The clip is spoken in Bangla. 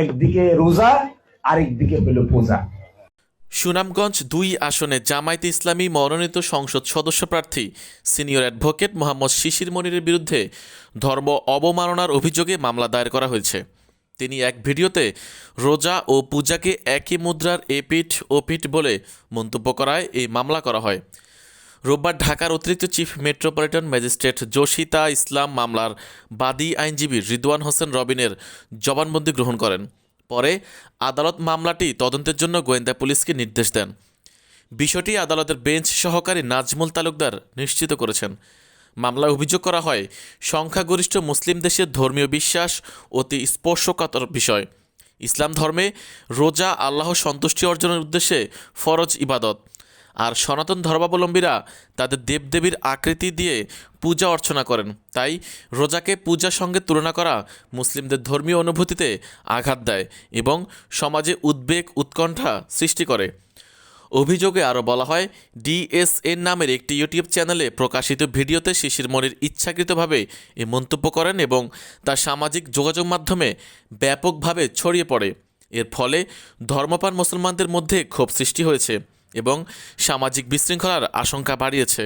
একদিকে রোজা, আরেকদিকে হলো পূজা। সুনামগঞ্জ দুই আসনে জামায়াতে ইসলামী মনোনীত সংসদ সদস্য প্রার্থী সিনিয়র অ্যাডভোকেট মোহাম্মদ শিশির মনিরের বিরুদ্ধে ধর্ম অবমাননার অভিযোগে মামলা দায়ের করা হয়েছে। তিনি এক ভিডিওতে রোজা ও পূজাকে একই মুদ্রার এপিঠ ওপিঠ বলে মন্তব্য করায় এই মামলা করা হয়। রোববার ঢাকার অতিরিক্ত chief metropolitan magistrate Jasita Islam মামলার বাদী আইনজীবী রিদওয়ান হোসেন রবিনের জবানবন্দি গ্রহণ করেন। পরে আদালত মামলাটি তদন্তের জন্য গোয়েন্দা পুলিশকে নির্দেশ দেন। বিষয়টি আদালতের বেঞ্চ সহকারী নাজমুল তালুকদার নিশ্চিত করেছেন। মামলায় অভিযোগ করা হয়, সংখ্যাগরিষ্ঠ মুসলিম দেশের ধর্মীয় বিশ্বাস অতি স্পর্শকাতর বিষয়। ইসলাম ধর্মে রোজা আল্লাহ সন্তুষ্টি অর্জনের উদ্দেশ্যে ফরজ ইবাদত। আর সনাতন ধর্মাবলম্বীরা তাদের দেবদেবীর আকৃতি দিয়ে পূজা অর্চনা করেন। তাই রোজাকে পূজার সঙ্গে তুলনা করা মুসলিমদের ধর্মীয় অনুভূতিতে আঘাত দেয় এবং সমাজে উদ্বেগ, উৎকণ্ঠা সৃষ্টি করে। অভিযোগে আরও বলা হয়, ডিএসএন নামের একটি ইউটিউব চ্যানেলে প্রকাশিত ভিডিওতে শিশির মনির ইচ্ছাকৃতভাবে এ মন্তব্য করেন এবং তার সামাজিক যোগাযোগ মাধ্যমে ব্যাপকভাবে ছড়িয়ে পড়ে। এর ফলে ধর্মপান মুসলমানদের মধ্যে ক্ষোভ সৃষ্টি হয়েছে। এবং সামাজিক বিশৃঙ্খলার আশঙ্কা বাড়িয়েছে।